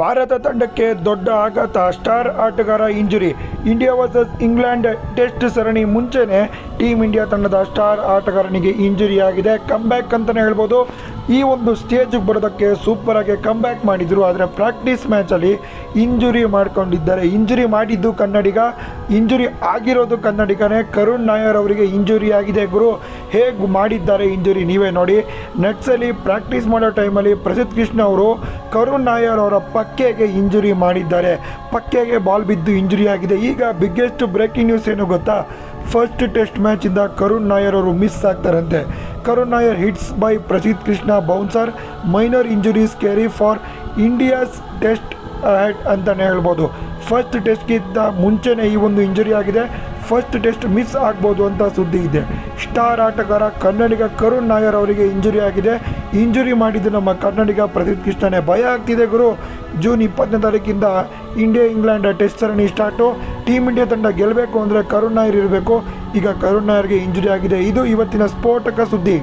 ಭಾರತ ತಂಡಕ್ಕೆ ದೊಡ್ಡ ಆಘಾತ, ಸ್ಟಾರ್ ಆಟಗಾರ injury. India versus England test ಸರಣಿ ಮುಂಚೆನೆ ಟೀಮ್ ಇಂಡಿಯಾ ತಂಡದ ಸ್ಟಾರ್ ಆಟಗಾರನಿಗೆ ಇಂಜುರಿ ಆಗಿದೆ ಕಮ್ಬ್ಯಾಕ್ ಅಂತಲೇ ಹೇಳ್ಬೋದು. ಈ ಒಂದು ಸ್ಟೇಜಿಗೆ ಬರೋದಕ್ಕೆ ಸೂಪರಾಗಿ ಕಮ್ಬ್ಯಾಕ್ ಮಾಡಿದರು. ಆದರೆ ಪ್ರಾಕ್ಟೀಸ್ ಮ್ಯಾಚಲ್ಲಿ ಇಂಜುರಿ ಮಾಡ್ಕೊಂಡಿದ್ದಾರೆ. ಇಂಜುರಿ ಮಾಡಿದ್ದು ಕನ್ನಡಿಗ, ಇಂಜುರಿ ಆಗಿರೋದು ಕನ್ನಡಿಗನೇ. ಕರುಣ್ ನಾಯರ್ ಅವರಿಗೆ ಇಂಜುರಿ ಆಗಿದೆ ಗುರು. ಹೇಗೆ ಮಾಡಿದ್ದಾರೆ ಇಂಜುರಿ ನೀವೇ ನೋಡಿ. ನೆಟ್ಸಲ್ಲಿ ಪ್ರಾಕ್ಟೀಸ್ ಮಾಡೋ ಟೈಮಲ್ಲಿ ಪ್ರಸಿದ್ಧ ಕೃಷ್ಣ ಅವರು ಕರುಣ್ ನಾಯರ್ ಅವರ ಪಕ್ಕೆಗೆ ಇಂಜುರಿ ಮಾಡಿದ್ದಾರೆ. ಪಕ್ಕೆಗೆ ಬಾಲ್ ಬಿದ್ದು ಇಂಜುರಿ ಆಗಿದೆ. ಈಗ ಬಿಗ್ಗೆಸ್ಟ್ ಬ್ರೇಕಿಂಗ್ ನ್ಯೂಸ್ ಏನು ಗೊತ್ತಾ? ಫಸ್ಟ್ ಟೆಸ್ಟ್ ಮ್ಯಾಚಿಂದ ಕರುಣ್ ನಾಯರ್ ಅವರು miss ಆಗ್ತಾರಂತೆ. Karun Nair hits by Prasidh Krishna bouncer minor injuries carry for India's test head ಅಂತಲೇ ಹೇಳ್ಬೋದು. ಫಸ್ಟ್ ಟೆಸ್ಟ್ಗಿಂತ ಮುಂಚೆನೇ ಈ ಒಂದು ಇಂಜುರಿ ಆಗಿದೆ. ಫಸ್ಟ್ ಟೆಸ್ಟ್ ಮಿಸ್ ಆಗ್ಬೋದು ಅಂತ ಸುದ್ದಿ ಇದೆ. ಸ್ಟಾರ್ ಆಟಗಾರ ಕನ್ನಡಿಗ ಕರುಣ್ ನಾಯರ್ ಅವರಿಗೆ ಇಂಜುರಿ ಆಗಿದೆ. ಇಂಜುರಿ ಮಾಡಿದ್ದು ನಮ್ಮ ಕನ್ನಡಿಗ ಪ್ರದೀಪ್ ಕೃಷ್ಣನೇ. ಭಯ ಆಗ್ತಿದೆ ಗುರು. ಜೂನ್ ಇಪ್ಪತ್ತನೇ ತಾರೀಕಿಂದ ಇಂಡಿಯಾ ಇಂಗ್ಲೆಂಡ್ ಟೆಸ್ಟ್ ಸರಣಿ ಸ್ಟಾರ್ಟು ಟೀಮ್ ಇಂಡಿಯಾ ತಂಡ ಗೆಲ್ಲಬೇಕು ಅಂದರೆ ಕರುಣ್ ನಾಯರ್ ಇರಬೇಕು. ಈಗ ಕರುಣ್ ನಾಯರ್ಗೆ ಇಂಜುರಿ ಆಗಿದೆ. ಇದು ಇವತ್ತಿನ ಸ್ಫೋಟಕ ಸುದ್ದಿ.